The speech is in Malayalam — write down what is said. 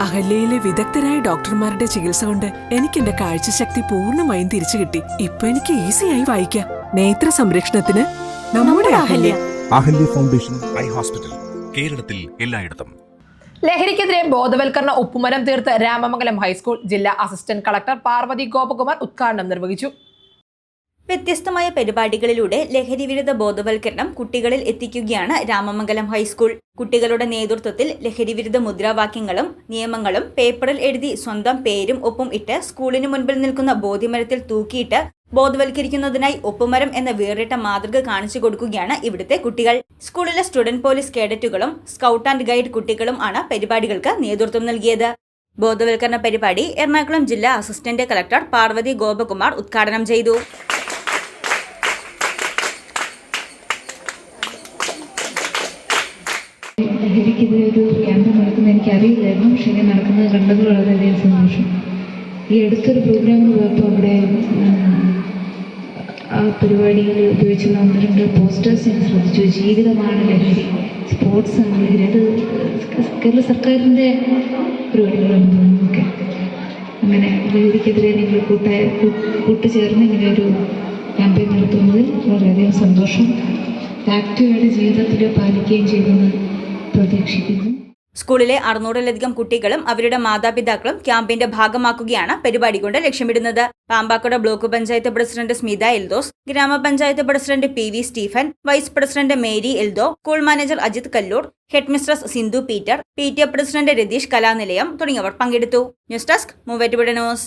അഹല്യയിലെ വിദഗ്ധരായ ഡോക്ടർമാരുടെ ചികിത്സ കൊണ്ട് എനിക്ക് എന്റെ കാഴ്ചശക്തി പൂർണമായും തിരിച്ചു കിട്ടി. ഇപ്പൊ എനിക്ക് ഈസിയായി വായിക്കാം. നേത്ര സംരക്ഷണത്തിന് നമ്മുടെ Ahalya. Ahalya foundation eye hospital കേരളത്തിൽ എല്ലായിടത്തും. ലഹരിക്കെതിരെ ബോധവൽക്കരണ ഉപ്പുമരം തീർത്ത് രാമമംഗലം ഹൈസ്കൂൾ ജില്ലാ അസിസ്റ്റന്റ് കളക്ടർ പാർവതി ഗോപകുമാർ ഉദ്ഘാടനം നിർവഹിച്ചു. വ്യത്യസ്തമായ പരിപാടികളിലൂടെ ലഹരി വിരുദ്ധ ബോധവൽക്കരണം കുട്ടികളിൽ എത്തിക്കുകയാണ് രാമമംഗലം ഹൈസ്കൂൾ. കുട്ടികളുടെ നേതൃത്വത്തിൽ ലഹരി വിരുദ്ധ മുദ്രാവാക്യങ്ങളും നിയമങ്ങളും പേപ്പറിൽ എഴുതി സ്വന്തം പേരും ഒപ്പും ഇട്ട് സ്കൂളിന് മുൻപിൽ നിൽക്കുന്ന ബോധ്യമരത്തിൽ തൂക്കിയിട്ട് ബോധവൽക്കരിക്കുന്നതിനായി ഒപ്പുമരം എന്ന വേറിട്ട മാതൃക കാണിച്ചു കൊടുക്കുകയാണ് ഇവിടുത്തെ കുട്ടികൾ. സ്കൂളിലെ സ്റ്റുഡന്റ് പോലീസ് കേഡറ്റുകളും സ്കൗട്ട് ആൻഡ് ഗൈഡ് കുട്ടികളും ആണ് പരിപാടികൾക്ക് നേതൃത്വം നൽകിയത്. ബോധവൽക്കരണ പരിപാടി എറണാകുളം ജില്ലാ അസിസ്റ്റന്റ് കളക്ടർ പാർവതി ഗോപകുമാർ ഉദ്ഘാടനം ചെയ്തു. ലഹരിക്കെതിരെ ഒരു ക്യാമ്പ് നടക്കുന്നത് എനിക്ക് അറിയില്ലായിരുന്നു പക്ഷേ ഇങ്ങനെ നടക്കുന്നത് കണ്ടത് വളരെയധികം സന്തോഷം. ഈ അടുത്തൊരു പ്രോഗ്രാമിന് പോയപ്പോൾ അവിടെ ആ പരിപാടിയിൽ ഉപയോഗിച്ചുള്ള ഒന്ന് രണ്ട് പോസ്റ്റേഴ്സ് ഞാൻ ശ്രദ്ധിച്ചു. ജീവിതമാണ് ലഹരി സ്പോർട്സ് ആണ് ലഹരി. അത് കേരള സർക്കാരിന്റെ പരിപാടികളാണെന്ന് തോന്നുന്നു ഒക്കെ അങ്ങനെ ലഹരിക്കെതിരെ നിങ്ങൾ കൂട്ടായ കൂട്ടുചേർന്ന് ഇങ്ങനെ ഒരു ക്യാമ്പയിൻ നടത്തുന്നതിൽ വളരെയധികം സന്തോഷം. ആക്റ്റീവായിട്ട് ജീവിതത്തിൽ പാലിക്കുകയും ചെയ്യുമെന്ന് പ്രതീക്ഷിക്കുന്നു. സ്കൂളിലെ അറുന്നൂറിലധികം കുട്ടികളും അവരുടെ മാതാപിതാക്കളും ക്യാമ്പിന്റെ ഭാഗമാക്കുകയാണ് പരിപാടി കൊണ്ട് ലക്ഷ്യമിടുന്നത്. Pampakuda block panchayat president Smitha Eldose Grama Panchayat president P V Stephen vice president Mary Eldo school manager Ajith Kallur headmistress Sindhu Peter P T A president Ratheesh Kalanilayam തുടങ്ങിയവർ പങ്കെടുത്തു. News desk മൂവേറ്റ് news.